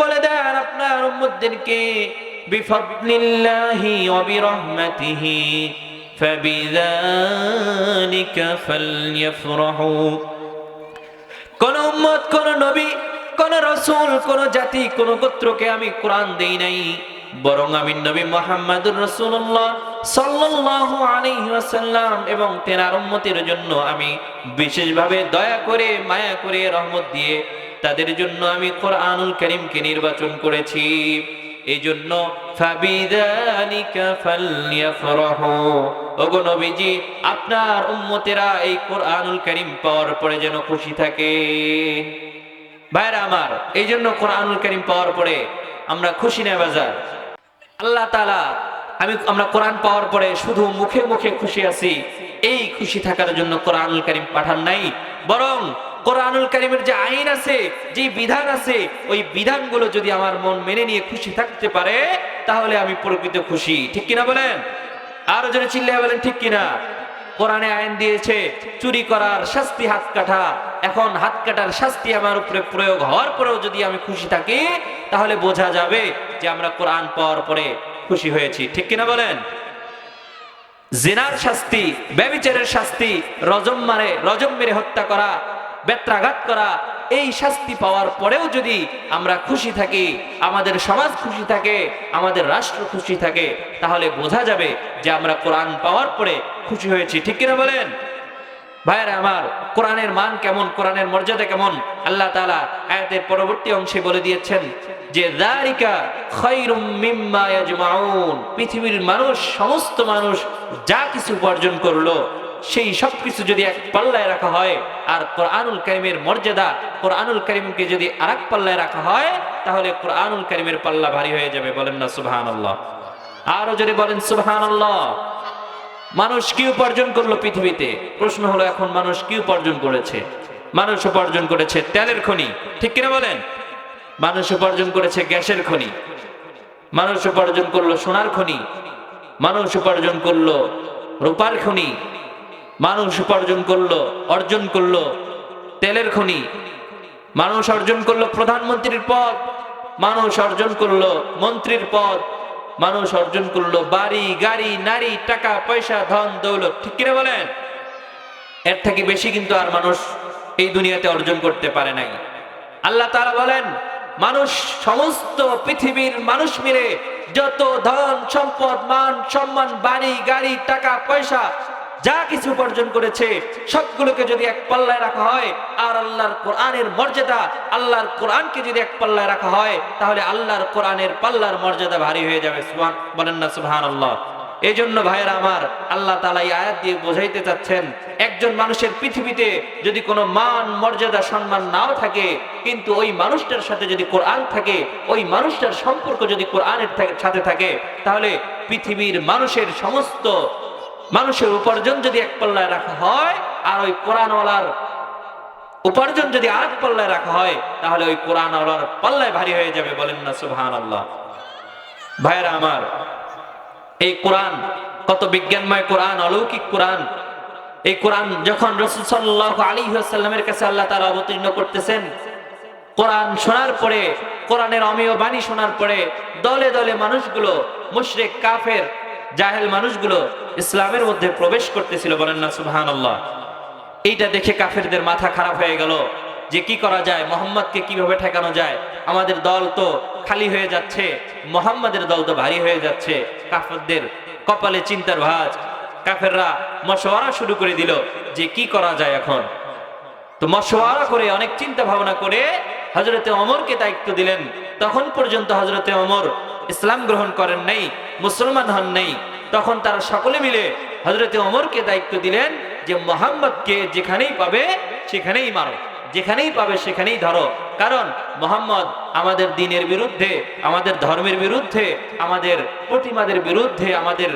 বলে দেন আপনার উম্মতদেরকে, বিফদলিল্লাহি ওয়া বিরহমাতিহি, ফাবিযালিকা ফালইফরাহু। কোন উম্মত, কোন নবী, কোন রসুল, কোন জাতি, কোন গোত্রকে আমি কোরআন দেই নাই, বরং আমি নবী মোহাম্মদুর রসুল্লাহ সাল্লাল্লাহু আলাইহি ওয়াসাল্লাম এবং তেনার উম্মতের জন্য আমি বিশেষভাবে দয়া করে, মায়া করে, রহমত দিয়ে তাদের জন্য আমি কোরআনুল করিমকে নির্বাচন করেছি। এই জন্য আপনার উম্মতেরা এই কোরআনুল করিম পাওয়ার পরে যেন খুশি থাকে। ভাইরা আমার এই জন্য কোরআনুল করিম পাওয়ার পরে আমরা খুশি না বাজার। আল্লাহ তালা আমি, আমরা কোরআন পাওয়ার পরে শুধু মুখে মুখে খুশি আছি। এই খুশি থাকার জন্য কোরআনুল করিম পাঠান নাই, বরং কোরআনুল করিমের যে আইন আছে, যে বিধান আছে, ওই বিধানগুলো যদি আমার মন মেনে নিয়ে খুশি থাকতে পারে, তাহলে আমি প্রকৃত খুশি। ঠিক কিনা বলেন? আরও যদি চিল্লায় বলেন, ঠিক কিনা? কোরআনে আইন দিয়েছে, চুরি করার শাস্তি হাত কাটা। এখন হাত কাটার শাস্তি আমার উপরে প্রয়োগ হওয়ার পরেও যদি আমি খুশি থাকি, তাহলে বোঝা যাবে যে আমরা কোরআন পাওয়ার পরে খুশি হয়েছি। ঠিক কিনা বলেন? জেনার শাস্তি ব্যবিচারের শাস্তি, রজম মারে, রজম মেরে হত্যা করা বেত্রাঘাত করা, এই শাস্তি পাওয়ার পরেও যদি আমরা খুশি থাকি, আমাদের সমাজ খুশি থাকে, আমাদের রাষ্ট্র খুশি থাকে, তাহলে বোঝা যাবে যে আমরা কোরআন পাওয়ার পরে খুশি হয়েছি। ঠিক কিনা বলেন? ভাইয়েরা আমার, কোরআনের মান কেমন, কোরআনের মর্যাদা কেমন? আল্লাহ তাআলা আয়াতের পরবর্তী অংশে বলে দিয়েছেন যে ইয়াজমাউন। পৃথিবীর মানুষ, সমস্ত মানুষ যা কিছু উপার্জন করল সেই সব কিছু যদি এক পাল্লায় রাখা হয়, আর কোরআনুল কারিমের মর্যাদা কোরআনুল কারিমকে যদি আরেক পাল্লায় রাখা হয়, তাহলে কোরআনুল কারিমের পাল্লা ভারী হয়ে যাবে। বলেন না, সুবহানাল্লাহ। আরও যদি বলেন, সুবহানাল্লাহ। মানুষ কি উপার্জন করল পৃথিবীতে? প্রশ্ন হলো, এখন মানুষ কি উপার্জন করেছে? মানুষ উপার্জন করেছে তেলের খনি, ঠিক কিনা বলেন? মানুষ উপার্জন করেছে গ্যাসের খনি, মানুষ উপার্জন করল সোনার খনি, মানুষ উপার্জন করল রূপার খনি মানুষ উপার্জন করল, অর্জন করল, তেলের খনি। মানুষ অর্জন করল প্রধানমন্ত্রীর পদ, মানুষ অর্জন করল মন্ত্রীর পদ, মানুষ অর্জন করল বাড়ি, গাড়ি, নারী, টাকা, পয়সা, ধন, দৌলত। ঠিক কিনা বলেন? এর থেকে বেশি কিন্তু আর মানুষ এই দুনিয়াতে অর্জন করতে পারে নাই। আল্লাহ তাআলা বলেন, মানুষ সমস্ত পৃথিবীর মানুষ মিলে যত ধন, সম্পদ, মান, সম্মান, বাড়ি, গাড়ি, টাকা, পয়সা যা কিছু উপার্জন করেছে, সবগুলোকে যদি এক পাল্লায় রাখা হয়, আর আল্লাহর কোরআনের মর্যাদা, আল্লাহর কোরআনকে যদি এক পাল্লায় রাখা হয়, তাহলে আল্লাহর কোরআনের পাল্লার মর্যাদা ভারী হয়ে যাবে। সুবহান বলেন না, সুবহানাল্লাহ। এই জন্য ভাইয়েরা আমার, আল্লাহ তালা এই আয়াত দিয়ে বোঝাইতে চাচ্ছেন, একজন মানুষের পৃথিবীতে যদি কোনো মান, মর্যাদা, সম্মান নাও থাকে, কিন্তু ওই মানুষটার সাথে যদি কোরআন থাকে, ওই মানুষটার সম্পর্ক যদি কোরআনের সাথে থাকে, তাহলে পৃথিবীর মানুষের সমস্ত মানুষের উপার্জন যদি এক পাল্লায় রাখা হয়, আর ওই কোরআনওয়ালার উপার্জন যদি আরেক পাল্লায় রাখা হয়, তাহলে ওই কোরআনওয়ালার পাল্লায় ভারী হয়ে যাবে বলেন না সুবহান আল্লাহ ভাইরা আমার, এই কোরআন কত বিজ্ঞানময় কোরআন, অলৌকিক কোরআন। এই কোরআন যখন রসুল সাল্লাহ আলী সাল্লামের কাছে আল্লাহ তারা অবতীর্ণ করতেছেন, কোরআন শোনার পরে, কোরআনের অমেয় বাণী শোনার পরে, দলে দলে মানুষগুলো, মুশরিক, কাফের জাহেল মানুষগুলো ইসলামের মধ্যে প্রবেশ করতেছিল, বলেন না আল্লাহ এইটা দেখে কাফেরদের মাথা খারাপ হয়ে গেল যে কি করা যায়, মোহাম্মদকে কীভাবে ঠেকানো যায়? আমাদের দল তো খালি হয়ে যাচ্ছে, মোহাম্মদের দল তো ভারী হয়ে যাচ্ছে। কাফেরদের কপালে চিন্তার ভাঁজ, কাফেররা মশওয়ারা শুরু করে দিল যে কি করা যায় এখন। তো মশওয়ারা করে অনেক চিন্তা ভাবনা করে হজরতে অমরকে দায়িত্ব দিলেন। তখন পর্যন্ত হজরতে অমর ইসলাম গ্রহণ করেন নাই, মুসলমান হন নাই, তখন তারা সকলে মিলে হজরতে অমরকে দায়িত্ব দিলেন যে মোহাম্মদকে যেখানেই পাবে সেখানেই মারো, যেখানেই পাবে সেখানেই ধরো। কারণ মোহাম্মদ আমাদের দিনের বিরুদ্ধে, আমাদের ধর্মের বিরুদ্ধে, আমাদের প্রতিমাদের বিরুদ্ধে, আমাদের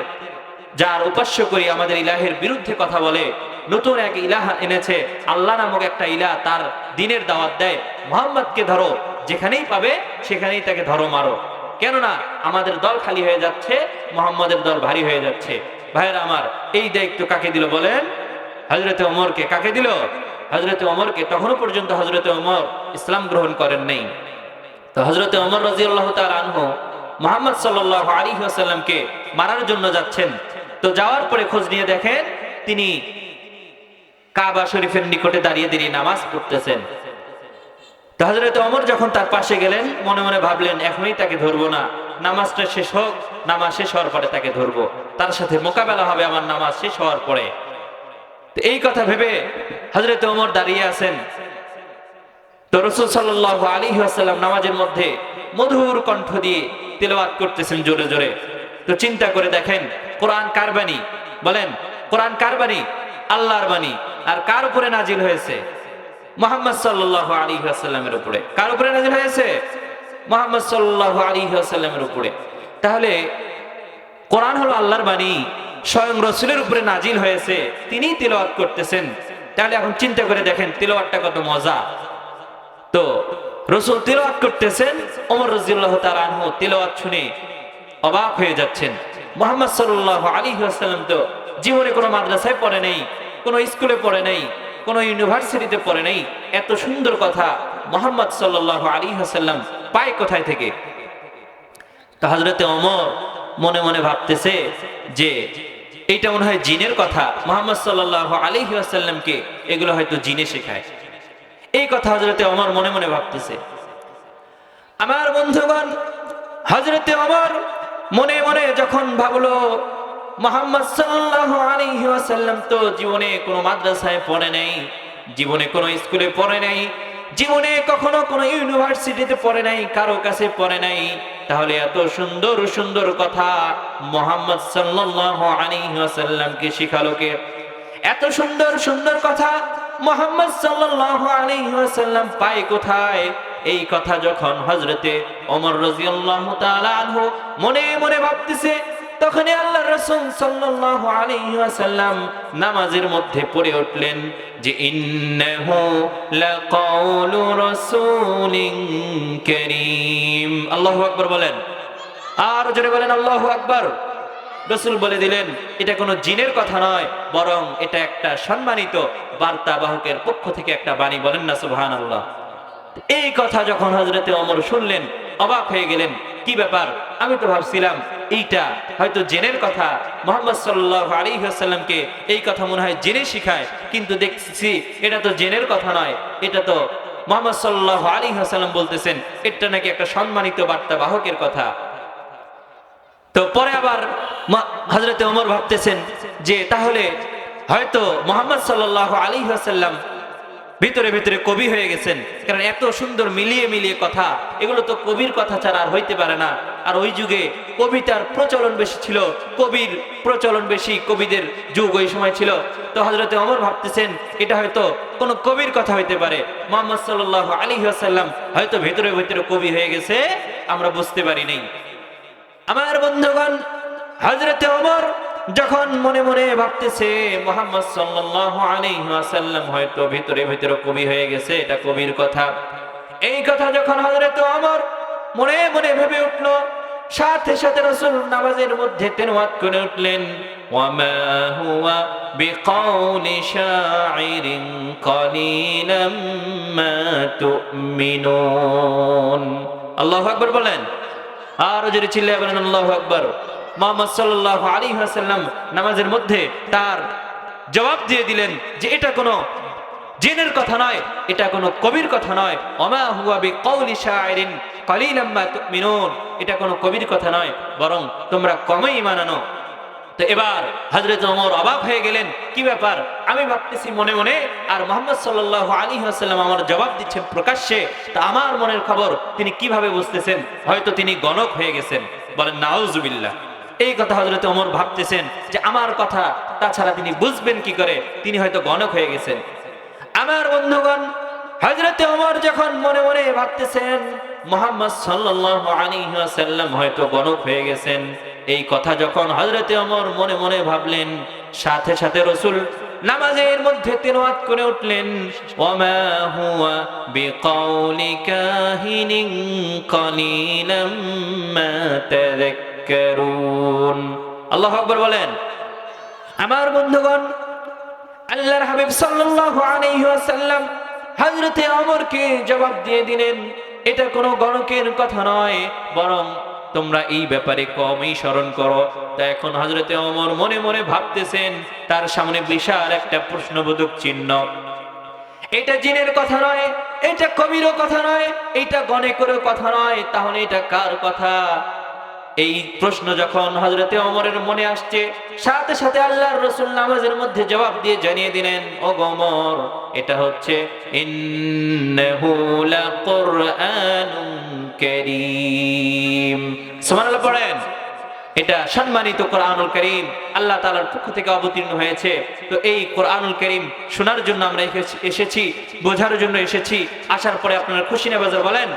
যার উপাস্য করি আমাদের ইলাহের বিরুদ্ধে কথা বলে। নতুন এক ইলাহ এনেছে, আল্লাহ নামক একটা ইলাহ তার দিনের দাওয়াত দেয়, মোহাম্মদকে ধরো, যেখানেই পাবে সেখানেই তাকে ধরো, মারো। কেননা আমাদের দল খালি হয়ে যাচ্ছে, মোহাম্মদের দল ভারী হয়ে যাচ্ছে। ভাইয়েরা আমার, এই দায়িত্ব কাকে দিল বলেন? হজরতে ওমরকে কাকে দিল? হজরতে ওমরকে তখনও পর্যন্ত হজরতে ওমর ইসলাম গ্রহণ করেন নাই। তো হজরতে অমর রাজি আল্লাহ আনহু মোহাম্মদ সাল্লাহ আলী আসাল্লামকে মারার জন্য যাচ্ছেন। তো যাওয়ার পরে খোঁজ নিয়ে দেখেন তিনি কাবা শরীফের নিকটে দাঁড়িয়ে দাঁড়িয়ে নামাজ পড়তেছেন। তো হজরত অমর যখন তার পাশে গেলেন, মনে মনে ভাবলেন, এখনই তাকে ধরবো না। নামাজটা শেষ হোক, নামাজ শেষ হওয়ার পরে তাকে ধরবো। তার সাথে মোকাবেলা হবে আমার নামাজ শেষ হওয়ার পরে। এই কথা ভেবে হজরত অমর দাঁড়িয়ে আছেন। তো রসুল সাল্লাহ আলী আসাল্লাম নামাজের মধ্যে মধুর কণ্ঠ দিয়ে তেলাওয়াত করতেছেন জোরে জোরে। তো চিন্তা করে দেখেন, কোরআন কার বাণী? বলেন, কোরআন কার বাণী? আল্লাহর বাণী। আর কার উপরে নাজিল হয়েছে? মোহাম্মদ সাল্লাহ আলী আসাল্লামের উপরে। কার উপরে নাজিল হয়েছে? মোহাম্মদ সাল্লাহ আলী আসাল্লামের উপরে। তাহলে কোরআন হলো আল্লাহর বাণী, স্বয়ং রসুলের উপরে নাজিল হয়েছে তিনি তিলওয়াত করতেছেন। তাহলে এখন চিন্তা করে দেখেন, তিলওয়াতটা কত মজা। তো রসুল তিলওয়াত করতেছেন, ওমর রাজিউল্লাহ তাআলা আনহু তিলওয়াত শুনে অবাক হয়ে যাচ্ছেন। মোহাম্মদ সাল্লাল্লাহু আলাইহি ওয়াসাল্লাম তো জীবনে কোনো মাদ্রাসায় পড়ে নেই, কোনো স্কুলে পড়ে নেই কোনো ইউনিভার্সিটিতে পড়ে নেই। এত সুন্দর কথা মোহাম্মদ সাল্লাল্লাহু আলাইহি ওয়াসাল্লাম পায় কোথায় থেকে? তো হজরতে অমর মনে মনে ভাবতেছে যে এইটা মনে হয় জিনের কথা। মোহাম্মদ সাল্লাহ আলহি আসাল্লামকে এগুলো হয়তো জিনে শেখায়। এই কথা হজরতে অমর মনে মনে ভাবতেছে। আমার বন্ধুগণ হজরতে অমর মনে মনে যখন ভাবলো মোহাম্মদ সাল্লাহ আলহি আসাল্লাম তো জীবনে কোনো মাদ্রাসায় পড়ে নেই, জীবনে কোনো স্কুলে পড়ে নাই, জীবনে কখনো কোনো ইউনিভার্সিটিতে পড়ে নাই, কারও কাছে পড়ে নাই। তাহলে এত সুন্দর সুন্দর কথা মোহাম্মদ সাল্লাল্লাহু আলাইহি ওয়াসাল্লামকে শিখালো কে? এত সুন্দর সুন্দর কথা মোহাম্মদ সাল্লাল্লাহু আলাইহি ওয়াসাল্লাম পায় কোথায়? এই কথা যখন হজরতে ওমর রাদিয়াল্লাহু তাআলা মনে মনে ভাবতেছে তখনই আল্লাহ রাসূল সাল্লাল্লাহু আলাইহি ওয়াসাল্লাম নামাজের মধ্যে পড়ে উঠলেন যে, ইন্নাহু লাকাউলু রাসূলিন আল্লাহু বলেন। আর জোরে বলেন, আল্লাহু আকবার। রসুল বলে দিলেন, এটা কোনো জিনের কথা নয়, বরং এটা একটা সম্মানিত বার্তাবাহকের পক্ষ থেকে একটা বাণী। বলেন না, সুবহানাল্লাহ। এই কথা যখন হজরতে অমর শুনলেন, অবাক হয়ে গেলেন, কি ব্যাপার? আমি তো ভাবছিলাম এইটা হয়তো জেনের কথা। মোহাম্মদ সাল্লাহ আলী আসাল্লামকে এই কথা মনে হয় জেনে শিখায়, কিন্তু দেখছি এটা তো জেনের কথা নয়, এটা তো মোহাম্মদ সাল্লাহ আলী আসাল্লাম বলতেছেন, এটা নাকি একটা সম্মানিত বার্তা বাহকের কথা। তো পরে আবার হজরতে ওমর ভাবতেছেন যে তাহলে হয়তো মোহাম্মদ সাল্লাহ আলী আসাল্লাম ভিতরে ভিতরে কবি হয়ে গেছেন, কারণ এত সুন্দর মিলিয়ে মিলিয়ে কথা, এগুলো তো কবির কথা ছাড়া আর হইতে পারে না। আর ওই যুগে কবিতার প্রচলন বেশি ছিল, কবির প্রচলন বেশি, কবিদের যুগ ওই সময় ছিল। তো হজরতে অমর ভাবতেছেন, এটা হয়তো কোনো কবির কথা হইতে পারে। মোহাম্মদ সাল্লাহ আলী আসাল্লাম হয়তো ভিতরে ভিতরে কবি হয়ে গেছে, আমরা বুঝতে পারি নাই। আমার বন্ধুগণ হজরতে অমর যখন মনে মনে ভাবতেছে, মোহাম্মদ ওয়াসাল্লাম হয়তো ভিতরে ভিতরে কবি হয়ে গেছে, এটা কবির কথা। এই কথা যখন হযরত ওমর মনে মনে ভেবে উঠল সাথে সাথে রাসূল নামাজের মধ্যে তেলাওয়াত করে উঠলেন, ওয়ামা হুয়া বিকাউলি শাইরিন কালিলাম মা তুমিনুন। আল্লাহু আকবার বলেন। আর যদি চিল্লায় বলেন, আল্লাহু আকবার। মোহাম্মদ সাল্লাহ আলী হাসাল্লাম নামাজের মধ্যে তার জবাব দিয়ে দিলেন যে এটা কোনো জিনের কথা নয়, এটা কোনো কবির কথা নয়। অমা হুয়া বি কওলি শাইরিন কালিলাম মা তুমিনুন। এটা কোনো কবির কথা নয়, বরং তোমরা কমই মানানো তো এবার হজরত ওমর অবাক হয়ে গেলেন, কি ব্যাপার? আমি ভাবতেছি মনে মনে আর মোহাম্মদ সাল্লাহ আলী আসাল্লাম আমার জবাব দিচ্ছেন প্রকাশ্যে, তা আমার মনের খবর, তিনি কীভাবে বুঝতেছেন? হয়তো তিনি গণক হয়ে গেছেন। বলেন, নাউজুবিল্লাহ। এই কথা হজরত ওমর ভাবতেছেন যে, আমার কথা, তাছাড়া তিনি বুঝবেন কি করে? তিনি হয়তো গণক হয়ে গেছেন। আমার বন্ধুগণ হজরতে ওমর যখন মনে মনে ভাবতেছেন, মোহাম্মদ আসাল্লাম হয়তো গণক হয়ে গেছেন। এই কথা যখন হজরতে অমর মনে মনে ভাবলেন, সাথে সাথে রসুল নামাজের মধ্যে তেলাওয়াত করে উঠলেন, ওমা হুয়া বিকাউলি কাহিনিন কালিলাম তাযাক্কারুন। আল্লাহু আকবার বলেন, আমার বন্ধুগণ আল্লাহর হাবিব সাল্লাল্লাহু আলাইহি ওয়াসাল্লাম হযরতে ওমরকে জবাব দিয়ে দিলেন, এটা কোনো গণকের কথা নয়, বরং তোমরা এই ব্যাপারে কমই স্মরণ করো। তা এখন হজরতে অমর মনে মনে ভাবতেছেন, তার সামনে বিশাল একটা প্রশ্নবোধক চিহ্ন। এটা জিনের কথা নয়, এটা কবিরও কথা নয়, এটা গণেকেরও কথা নয়, তাহলে এটা কার কথা? এই প্রশ্ন যখন হজরতে অমরের মনে আসছে, সাথে সাথে আল্লাহর রসুল নামাজের মধ্যে জবাব দিয়ে জানিয়ে দিলেন ও গমর এটা হচ্ছে এটা সম্মানিত কোরআনুল করিম, আল্লাহ তালার পক্ষ থেকে অবতীর্ণ হয়েছে। তো এই কোরআনুল করিম শোনার জন্য আমরা এসেছি- এসেছি, বোঝার জন্য এসেছি। আসার পরে আপনারা খুশি নেবাজার বলেন?